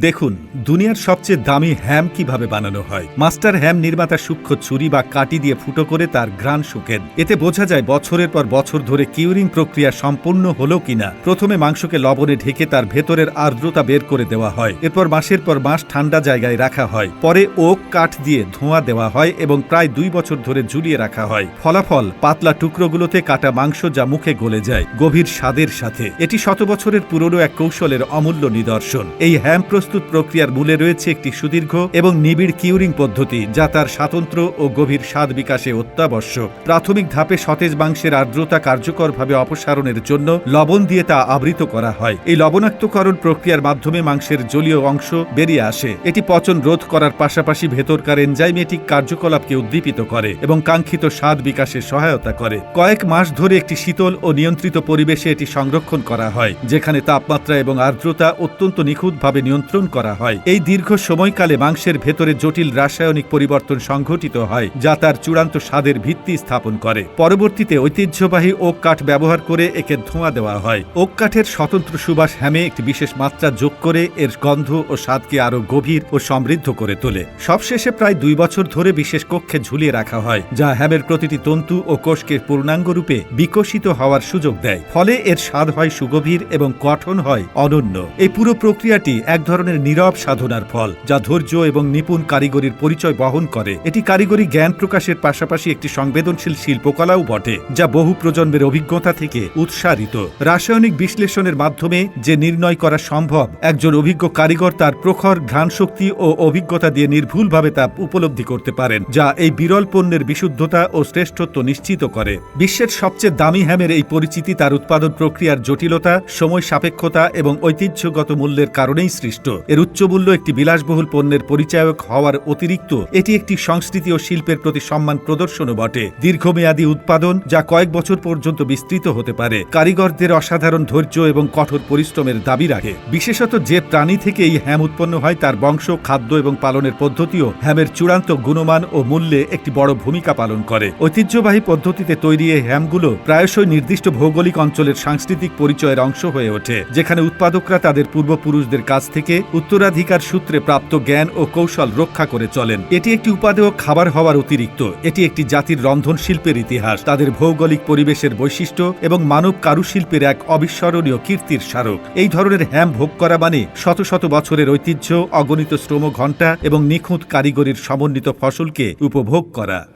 দেখুন, দুনিয়ার সবচেয়ে দামি হ্যাম কীভাবে বানানো হয়। মাস্টার হ্যাম নির্মাতা সূক্ষ্ম ছুরি বা কাটি দিয়ে ফুটো করে তার ঘ্রাণ শুকেন। এতে বোঝা যায় বছরের পর বছর ধরে কিউরিং প্রক্রিয়া সম্পূর্ণ হলো কিনা। প্রথমে মাংসকে লবণে ঢেকে তার ভেতরের আর্দ্রতা বের করে দেওয়া হয়। এরপর মাসের পর মাস ঠান্ডা জায়গায় রাখা হয়। পরে ওক, কাঠ দিয়ে ধোঁয়া দেওয়া হয় এবং প্রায় দুই বছর ধরে ঝুলিয়ে রাখা হয়। ফলাফল, পাতলা টুকরোগুলোতে কাটা মাংস যা মুখে গলে যায়। গভীর স্বাদের সাথে। এটি শত বছরের পুরনো এক কৌশলের অমূল্য নিদর্শন। এই হ্যাম প্রক্রিয়ার মূলে রয়েছে একটি সুদীর্ঘ এবং নিবিড় কিউরিং পদ্ধতি, যা তার স্বাতন্ত্র ও গভীর স্বাদ বিকাশে অত্যাবশ্যক। প্রাথমিক ধাপে সতেজ মাংসের আর্দ্রতা কার্যকরভাবে অপসারণের জন্য লবণ দিয়ে তা আবৃত করা হয়। এই লবণাক্তকরণ প্রক্রিয়ার মাধ্যমে মাংসের জলীয় অংশ বেরিয়ে আসে। এটি পচন রোধ করার পাশাপাশি ভেতরকার এনজাইমেটিক কার্যকলাপকে উদ্দীপিত করে এবং কাঙ্ক্ষিত স্বাদ বিকাশে সহায়তা করে। কয়েক মাস ধরে একটি শীতল ও নিয়ন্ত্রিত পরিবেশে এটি সংরক্ষণ করা হয়, যেখানে তাপমাত্রা এবং আর্দ্রতা অত্যন্ত নিখুঁতভাবে নিয়ন্ত্রণ করা হয়। এই দীর্ঘ সময়কালে মাংসের ভেতরে জটিল রাসায়নিক পরিবর্তন সংঘটিত হয়, যা তার চূড়ান্ত স্বাদের ভিত্তি স্থাপন করে। পরবর্তীতে ঐতিহ্যবাহী ওক কাঠ ব্যবহার করে একে ধোঁয়া দেওয়া হয়। ওক কাঠের স্বতন্ত্র সুবাস হ্যামে একটি বিশেষ মাত্রা যোগ করে এর গন্ধ ও স্বাদকে আরও গভীর ও সমৃদ্ধ করে তোলে। সবশেষে প্রায় দুই বছর ধরে বিশেষ কক্ষে ঝুলিয়ে রাখা হয়, যা হ্যামের প্রতিটি তন্তু ও কোষকে পূর্ণাঙ্গ রূপে বিকশিত হওয়ার সুযোগ দেয়। ফলে এর স্বাদ হয় সুগভীর এবং গঠন হয় অনন্য। এই পুরো প্রক্রিয়াটি এক ধরনের নীরব সাধনার ফল, যা ধৈর্য এবং নিপুণ কারিগরির পরিচয় বহন করে। এটি কারিগরি জ্ঞান প্রকাশের পাশাপাশি একটি সংবেদনশীল শিল্পকলাও বটে, যা বহু প্রজন্মের অভিজ্ঞতা থেকে উৎসারিত। রাসায়নিক বিশ্লেষণের মাধ্যমে যে নির্ণয় করা সম্ভব, একজন অভিজ্ঞ কারিগর তার প্রখর ঘ্রাণ শক্তি ও অভিজ্ঞতা দিয়ে নির্ভুলভাবে তা উপলব্ধি করতে পারেন, যা এই বিরল পণ্যের বিশুদ্ধতা ও শ্রেষ্ঠত্ব নিশ্চিত করে। বিশ্বের সবচেয়ে দামি হ্যামের এই পরিচিতি তার উৎপাদন প্রক্রিয়ার জটিলতা, সময় সাপেক্ষতা এবং ঐতিহ্যগত মূল্যের কারণেই সৃষ্ট। এর উচ্চমূল্য একটি বিলাসবহুল পণ্যের পরিচায়ক হওয়ার অতিরিক্ত, এটি একটি সংস্কৃতি ও শিল্পের প্রতি সম্মান প্রদর্শনও বটে। দীর্ঘমেয়াদী উৎপাদন, যা কয়েক বছর পর্যন্ত বিস্তৃত হতে পারে, কারিগরদের অসাধারণ ধৈর্য এবং কঠোর পরিশ্রমের দাবি রাখে। বিশেষত যে প্রাণী থেকে এই হ্যাম উৎপন্ন হয়, তার বংশ, খাদ্য এবং পালনের পদ্ধতিও হ্যামের চূড়ান্ত গুণমান ও মূল্যে একটি বড় ভূমিকা পালন করে। ঐতিহ্যবাহী পদ্ধতিতে তৈরি এই হ্যামগুলো প্রায়শই নির্দিষ্ট ভৌগোলিক অঞ্চলের সাংস্কৃতিক পরিচয়ের অংশ হয়ে ওঠে, যেখানে উৎপাদকরা তাদের পূর্বপুরুষদের কাছ থেকে উত্তরাধিকার সূত্রে প্রাপ্ত জ্ঞান ও কৌশল রক্ষা করে চলেন। এটি একটি উপাদেয় খাবার হওয়ার অতিরিক্ত। এটি একটি জাতির রন্ধন শিল্পের ইতিহাস। তাদের ভৌগোলিক পরিবেশের বৈশিষ্ট্য এবং মানব কারুশিল্পের এক অবিস্মরণীয় কীর্তির স্মারক। এই ধরনের হ্যাম ভোগ করা মানে শত শত বছরের ঐতিহ্য, অগণিত শ্রম ঘণ্টা এবং নিখুঁত কারিগরির সমন্বিত ফসলকে উপভোগ করা।